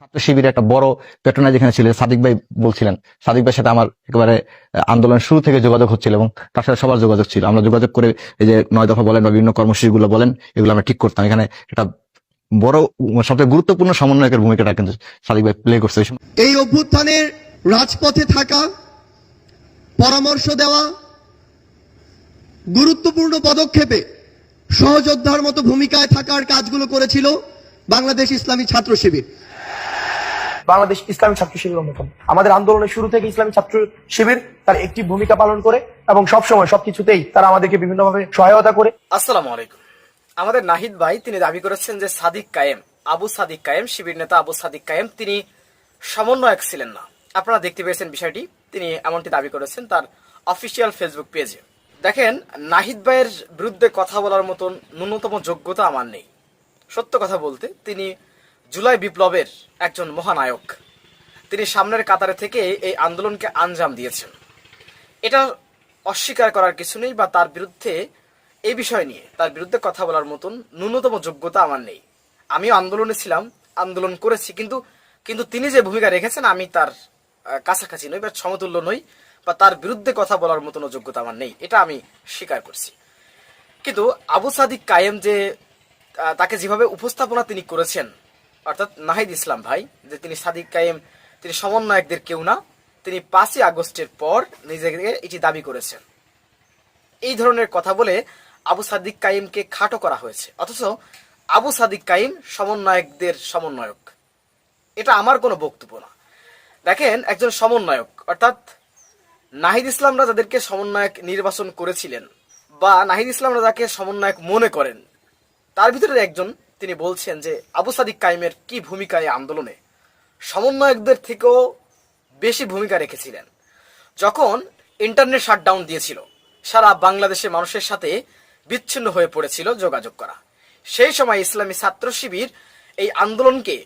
ছাত্র শিবিরে একটা বড় পেট্রোনাইজ যেখানে ছিল, সাদিক ভাই বলছিলেন। সাদিক ভাইয়ের সাথে আমার একেবারে আন্দোলন শুরু থেকে যোগাযোগ হচ্ছিল এবং তার সাথে সবার যোগাযোগ ছিল। আমরা যোগাযোগ করে এই যে নয় দফা বলেন বা বিভিন্ন কর্মসূচি গুলো বলেন, এগুলো আমরা ঠিক করতাম। এখানে একটা বড়, সবচেয়ে গুরুত্বপূর্ণ সমন্বয়কের ভূমিকাটা কিন্তু সাদিক ভাই প্লে করছে। এই অভ্যুত্থানের রাজপথে থাকা, পরামর্শ দেওয়া, গুরুত্বপূর্ণ পদক্ষেপে সহযোদ্ধার মতো ভূমিকায় থাকার কাজগুলো করেছিল বাংলাদেশ ইসলামী ছাত্র শিবির বাংলাদেশ ইসলামী ছাত্র শিবির অন্যতম। আমাদের আন্দোলনের শুরু থেকে ইসলামী ছাত্র শিবির তার একটি ভূমিকা পালন করে এবং সবসময় সবকিছুতেই তারা আমাদেরকে বিভিন্নভাবে সহায়তা করে। আসসালামু আলাইকুম। আমাদের নাহিদ ভাই, তিনি দাবি করেছেন যে সাদিক কায়েম, আবু সাদিক কায়েম, শিবির নেতা আবু সাদিক কায়েম, তিনি সমন্বয়ক ছিলেন না। আপনারা দেখতে পেয়েছেন বিষয়টি, তিনি এমনটি দাবি করেছেন তার অফিসিয়াল ফেসবুক পেজে। দেখেন, নাহিদ ভাইয়ের বিরুদ্ধে কথা বলার মতন ন্যূনতম যোগ্যতা আমার নেই। সত্য কথা বলতে, তিনি জুলাই বিপ্লবের একজন মহানায়ক। তিনি সামনের কাতারে থেকে এই আন্দোলনকে আঞ্জাম দিয়েছেন। এটা অস্বীকার করার কিছু নেই বা তার বিরুদ্ধে এই বিষয় নিয়ে। তার বিরুদ্ধে কথা বলার মতন ন্যূনতম যোগ্যতা আমার নেই। আমিও আন্দোলনে ছিলাম, আন্দোলন করেছি, কিন্তু কিন্তু তিনি যে ভূমিকা রেখেছেন আমি তার কাছাকাছি নই বা সমতুল্য নই বা তার বিরুদ্ধে কথা বলার মতন যোগ্যতা আমার নেই। এটা আমি স্বীকার করছি। কিন্তু আবু সাদিক কায়েম যে তাকে যেভাবে উপস্থাপনা তিনি করেছেন অর্থাৎ নাহিদ ইসলাম ভাই, যে তিনি সাদিক কায়েম, তিনি সমন্বয়কদের কেউ না, তিনি পাঁচই আগস্টের পর নিজেকে এটি দাবি করেছেন। এই ধরনের কথা বলে আবু সাদিক কাইমকে খাটো করা হয়েছে। অথচ আবু সাদিক কাইম সমন্বয়কদের সমন্বয়ক। এটা আমার কোনো বক্তব্য না। দেখেন, একজন সমন্বয়ক, অর্থাৎ নাহিদ ইসলামরা যাদেরকে সমন্বয়ক নির্বাচন করেছিলেন বা নাহিদ ইসলামরা যাকে সমন্বয়ক মনে করেন, তার ভিতরে একজন তিনি বলছেন যে আবু সাদিক কাইমের কি ভূমিকা এই আন্দোলনে? সমন্বয়কদের থেকেও বেশি ভূমিকা রেখেছিলেন। যখন ইন্টারনেট শাটডাউন দিয়েছিল, সারা বাংলাদেশের মানুষের সাথে বিচ্ছিন্ন হয়ে পড়েছিল যোগাযোগ করা। সেই সময় ইসলামী ছাত্র শিবির এই আন্দোলনকে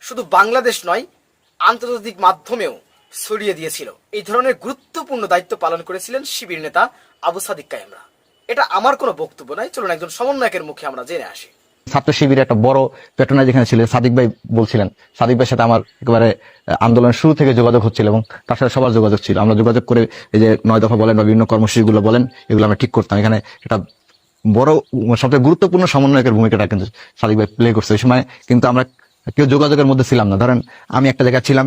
শুধু বাংলাদেশ নয়, আন্তর্জাতিক মাধ্যমেও ছড়িয়ে দিয়েছিল। এই ধরনের গুরুত্বপূর্ণ দায়িত্ব পালন করেছিলেন শিবির নেতা আবু সাদিক কায়েমরা। এটা আমার কোনো বক্তব্য নয়। চলুন একজন সমন্বয়কের মুখে আমরা জেনে আসি। ছাত্র শিবিরে একটা বড় পেট্রোনাইজ যেখানে ছিল, সাদিক ভাই বলছিলেন। সাদিক ভাইয়ের সাথে আমার একেবারে আন্দোলন শুরু থেকে যোগাযোগ হচ্ছিল এবং তার সাথে সবার যোগাযোগ ছিল। আমরা যোগাযোগ করে এই যে নয় দফা বলেন বা বিভিন্ন কর্মসূচি গুলো বলেন, এগুলো আমরা ঠিক করতাম। এখানে একটা বড়, সবচেয়ে গুরুত্বপূর্ণ সমন্বয়কের ভূমিকাটা কিন্তু সাদিক ভাই প্লে করছে। ওই সময় কিন্তু আমরা কেউ যোগাযোগের মধ্যে ছিলাম না। ধরেন, আমি একটা জায়গায় ছিলাম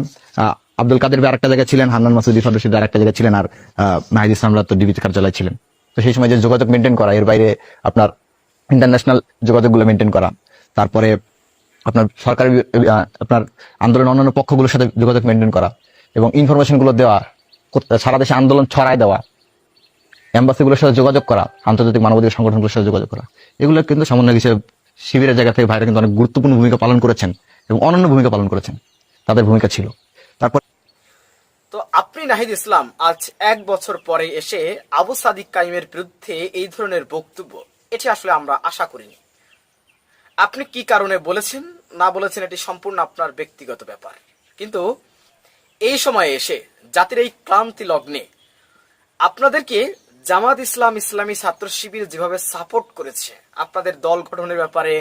আব্দুল কাদের ভাই আরেকটা জায়গায় ছিলেন, হান্নান মাসুদ রশিদ আরেকটা জায়গায় ছিলেন, আর মাহিদ ইসলামরা তো ডিবিতে কার্যালয় ছিলেন। তো সেই সময় যে যোগাযোগ মেনটেন করা, এর বাইরে আপনার ইন্টারন্যাশনাল যোগাযোগগুলো মেনটেন করা। তারপরে আপনার সরকারি, আপনার আন্দোলন অন্যান্য পক্ষগুলোর সাথে যোগাযোগ মেনটেন করা এবং ইনফরমেশনগুলো দেওয়া সারা দেশে আন্দোলন ছড়ায় দেওয়া, এম্বাসিগুলোর সাথে যোগাযোগ করা, আন্তর্জাতিক মানবাধিকার সংগঠনগুলোর সাথে যোগাযোগ করা। এগুলো কিন্তু সমন্বয় হিসেবে শিবিরের জায়গা থেকে ভাইরা কিন্তু অনেক গুরুত্বপূর্ণ ভূমিকা পালন করেছেন এবং অনন্য ভূমিকা পালন করেছেন। তাদের ভূমিকা ছিল। তারপর তো আপনি নাহিদ ইসলাম, আজ এক বছর পরে এসে আবু সাদিক কাইমের বিরুদ্ধে এই ধরনের বক্তব্য এটি আসলে আমরা আশা করিনি। আপনি কি কারণে বলেছেন? না বলেছেন এটি সম্পূর্ণ আপনার ব্যক্তিগত ব্যাপার। কিন্তু এই সময়ে এসে জাতির এই ক্লান্তি লগ্নে আপনাদেরকে জামাত ইসলাম ইসলামী ছাত্র শিবির যেভাবে সাপোর্ট করেছে, আপনাদের দল গঠনের ব্যাপারে,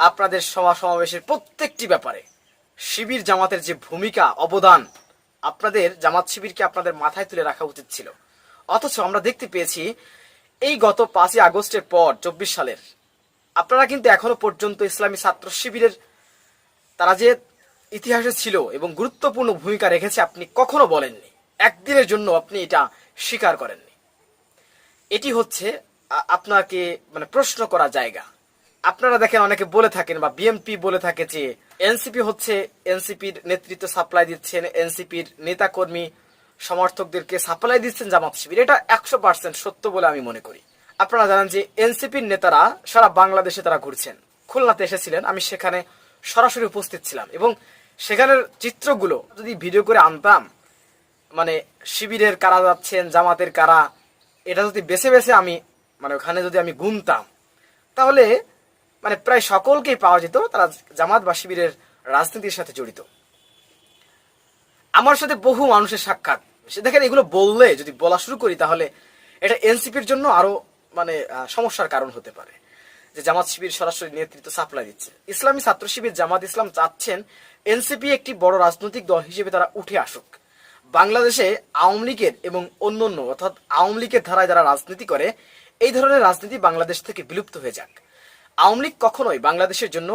আপনাদের সভা সমাবেশের প্রত্যেকটি ব্যাপারে, শিবির জামাতের যে ভূমিকা, অবদান আপনাদের জামাত শিবিরকে আপনাদের মাথায় তুলে রাখা উচিত ছিল। অথচ আমরা দেখতে পেয়েছি এই গত পাঁচই আগস্টের পর, চব্বিশ সালের, আপনারা কিন্তু এখনও পর্যন্ত ইসলামী ছাত্র শিবিরের তারা যে ইতিহাসে ছিল এবং গুরুত্বপূর্ণ ভূমিকা রেখেছে আপনি কখনো বলেননি। একদিনের জন্য আপনি এটা স্বীকার করেননি। এটি হচ্ছে আপনাকে মানে প্রশ্ন করা জায়গা। আপনারা দেখেন অনেকে বলে থাকেন বা বিএমপি বলে থাকে যে, এনসিপি হচ্ছে এনসিপির নেতৃত্ব সাপ্লাই দিচ্ছেন, এনসিপির নেতাকর্মী সমর্থকদেরকে সাপ্লাই দিচ্ছেন জামাত শিবির। এটা একশো পার্সেন্ট সত্য বলে আমি মনে করি। আপনারা জানেন যে এনসিপির নেতারা সারা বাংলাদেশে তারা ঘুরছেন। খুলনাতে এসেছিলেন, আমি সেখানে সরাসরি উপস্থিত ছিলাম এবং সেখানের চিত্রগুলো যদি ভিডিও করে আনতাম মানে শিবিরের কারা যাচ্ছেন, জামাতের কারা, এটা যদি বেছে বেছে আমি মানে ওখানে যদি আমি গুনতাম, তাহলে মানে প্রায় সকলকেই পাওয়া যেত, তারা জামাত বা শিবিরের রাজনীতির সাথে জড়িত। আমার সাথে বহু মানুষের সাক্ষাৎ। সে দেখেন, এগুলো বললে যদি বলা শুরু করি, তাহলে এটা এনসিপির জন্য আরও মানে সমস্যার কারণ হতে পারে। যে জামাত শিবির সরাসরি নেতৃত্ব সাপ্লাই দিচ্ছে। ইসলামী ছাত্র শিবির জামাত ইসলাম চাচ্ছেন এনসিপি একটি বড় রাজনৈতিক দল হিসেবে তারা উঠে আসুক। বাংলাদেশে আওয়ামী লীগের এবং অন্যান্য, অর্থাৎ আওয়ামী লীগের ধারায় যারা রাজনীতি করে, এই ধরনের রাজনীতি বাংলাদেশ থেকে বিলুপ্ত হয়ে যাক। আওয়ামী লীগ কখনোই বাংলাদেশের জন্য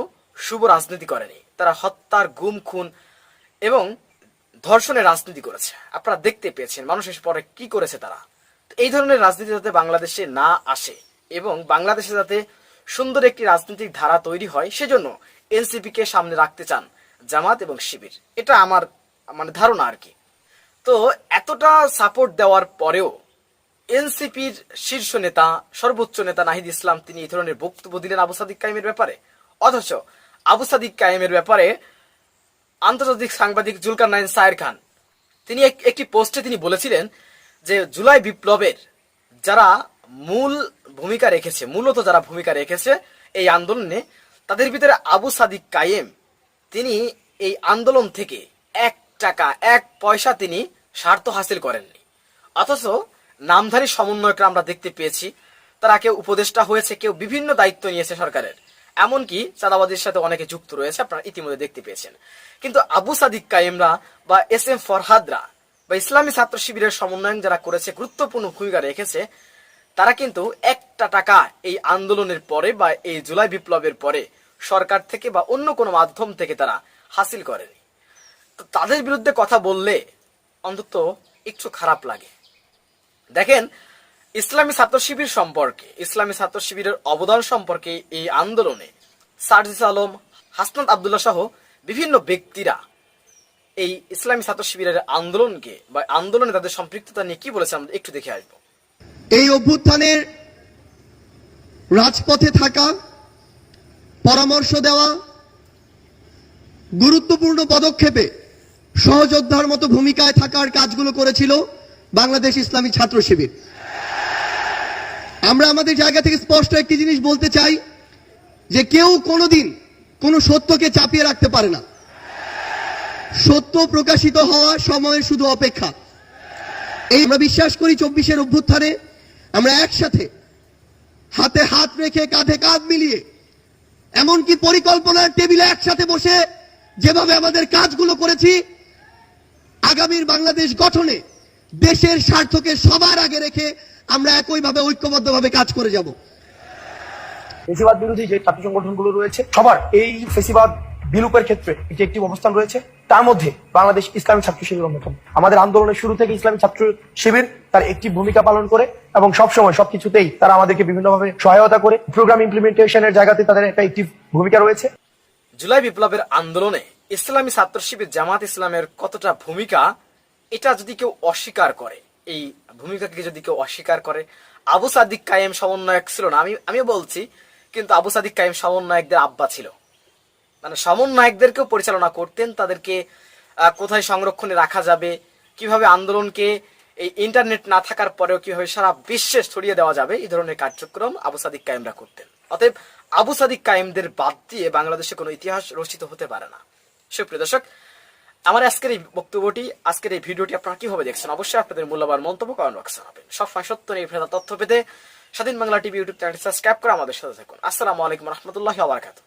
শুভ রাজনীতি করেনি। তারা হত্যার গুম, খুন এবং ধর্ষণের রাজনীতি করেছে। আপনারা দেখতে পেয়েছেন মানুষের পরে কি করেছে তারা। এই ধরনের রাজনীতি যাতে বাংলাদেশে না আসে এবং বাংলাদেশে যাতে সুন্দর একটি রাজনৈতিক ধারা তৈরি হয়, সেজন্য এনসিপি কে সামনে রাখতে চান জামাত এবং শিবির। এটা আমার মানে ধারণা আর কি। তো এতটা সাপোর্ট দেওয়ার পরেও এনসিপির শীর্ষ নেতা, সর্বোচ্চ নেতা নাহিদ ইসলাম তিনি এই ধরনের বক্তব্য দিলেন আবু সাদিক কায়েমের ব্যাপারে। অথচ আবু সাদিক কায়েমের ব্যাপারে আন্তর্জাতিক সাংবাদিক জুলকার নাইন সায়ের খান। তিনি এক- একটি পোস্টে তিনি বলেছিলেন যে, জুলাই বিপ্লবের যারা মূল ভূমিকা রেখেছে, মূলত যারা ভূমিকা রেখেছে এই আন্দোলনে, তাদের ভিতরে আবু সাদিক কায়েম। তিনি এই আন্দোলন থেকে এক টাকা, এক পয়সা তিনি স্বার্থ হাসিল করেননি। অথচ নামধারী সমন্বয়করা আমরা দেখতে পেয়েছি, তারা কেউ উপদেষ্টা হয়েছে, কেউ বিভিন্ন দায়িত্ব নিয়েছে সরকারের। এমনকি চাঁদাবাদের সাথে অনেকে যুক্ত রয়েছে, আপনারা ইতিমধ্যে দেখতে পেয়েছেন। কিন্তু আবু সাদিক কায়েমরা বা এস এম ফরহাদরা বা ইসলামী ছাত্র শিবিরের সমন্বয়ন যারা করেছে, গুরুত্বপূর্ণ ভূমিকা রেখেছে, তারা কিন্তু একটা টাকা এই আন্দোলনের পরে বা এই জুলাই বিপ্লবের পরে সরকার থেকে বা অন্য কোনো মাধ্যম থেকে তারা হাসিল করেনি। তো তাদের বিরুদ্ধে কথা বললে অন্তত একটু খারাপ লাগে। দেখেন ইসলামী ছাত্র শিবির সম্পর্কে, ইসলামী ছাত্র শিবিরের অবদান সম্পর্কে এই আন্দোলনে সার্জিস আলম, হাসনাত আবদুল্লাহ সহ বিভিন্ন ব্যক্তিরা এই ইসলামী ছাত্র শিবিরের আন্দোলনকে বা আন্দোলনে তাদের সম্পৃক্ততা নিয়ে কি বলেছে আমরা একটু দেখে আসব। এই অভ্যুত্থানের রাজপথে থাকা, পরামর্শ দেওয়া, গুরুত্বপূর্ণ পদক্ষেপে সহযোদ্ধার মতো ভূমিকায় থাকার কাজগুলো করেছিল বাংলাদেশ ইসলামী ছাত্র শিবির। আমরা আমাদের জায়গা থেকে স্পষ্ট একটি জিনিস বলতে চাই যে কেউ কোনোদিন কোনো সত্যকে চাপিয়ে রাখতে পারে না। সত্য প্রকাশিত হওয়া সময়ের শুধু অপেক্ষা। এই আমরা বিশ্বাস করি চব্বিশের অভ্যুত্থানে আমরা একসাথে হাতে হাত রেখে কাঁধে কাঁধ মিলিয়ে এমনকি পরিকল্পনার টেবিলে একসাথে বসে যেভাবে আমাদের কাজগুলো করেছি, আগামীর বাংলাদেশ গঠনে দেশের স্বার্থকে সবার আগে রেখে আমরা একইভাবে ঐক্যবদ্ধভাবে কাজ করে যাব। ফেসিবাদ বিরোধী যে ছাত্র সংগঠনগুলো রয়েছে সবার এই ফেসিবাদ বিলুপের ক্ষেত্রে একটি একটি অবস্থান রয়েছে। তার মধ্যে বাংলাদেশ ইসলামী ছাত্র শিবির অন্যতম। আমাদের আন্দোলনের শুরু থেকে ইসলামী ছাত্র শিবির তার একটি ভূমিকা পালন করে এবং সবসময় সবকিছুতেই তারা আমাদেরকে বিভিন্নভাবে সহায়তা করে। প্রোগ্রাম ইমপ্লিমেন্টেশনের জায়গাতে তাদের একটা একটি ভূমিকা রয়েছে। জুলাই বিপ্লবের আন্দোলনে ইসলামী ছাত্র শিবির জামাত ইসলামের কতটা ভূমিকা এটা যদি কেউ অস্বীকার করে এই ভূমিকাকে যদি কেউ অস্বীকার করে, আবু সাদিক কায়েম সমন্বয়ক ছিল না। আমি, আমিও বলছি, কিন্তু আবু সাদিক কায়েম সমন্বয়কদের আব্বা ছিল। মানে সমন্বয়কদেরকেও পরিচালনা করতেন, তাদেরকে কোথায় সংরক্ষণে রাখা যাবে, কীভাবে আন্দোলনকে, এই ইন্টারনেট না থাকার পরেও কীভাবে সারা বিশ্বে ছড়িয়ে দেওয়া যাবে, এই ধরনের কার্যক্রম আবু সাদিক কায়েমরা করতেন। অতএব আবু সাদিক কায়েমদের বাদ দিয়ে বাংলাদেশে কোনো ইতিহাস রচিত হতে পারে না। সুপ্রিয় দর্শক আমার আজকের এই বক্তব্যটি, আজকের এই ভিডিওটি আপনারা কীভাবে দেখছেন? অবশ্যই আপনাদের মূল্যবান মন্তব্য কমেন্ট বক্সে জানাবেন। সবসময় সত্য ফেরা তথ্য পেতে Swadhin Bangla TV YouTube channel subscribe করে আমাদের সাথে থাকুন। আসসালামু আলাইকুম রহমতুল্লাহ আবরাকাতুহ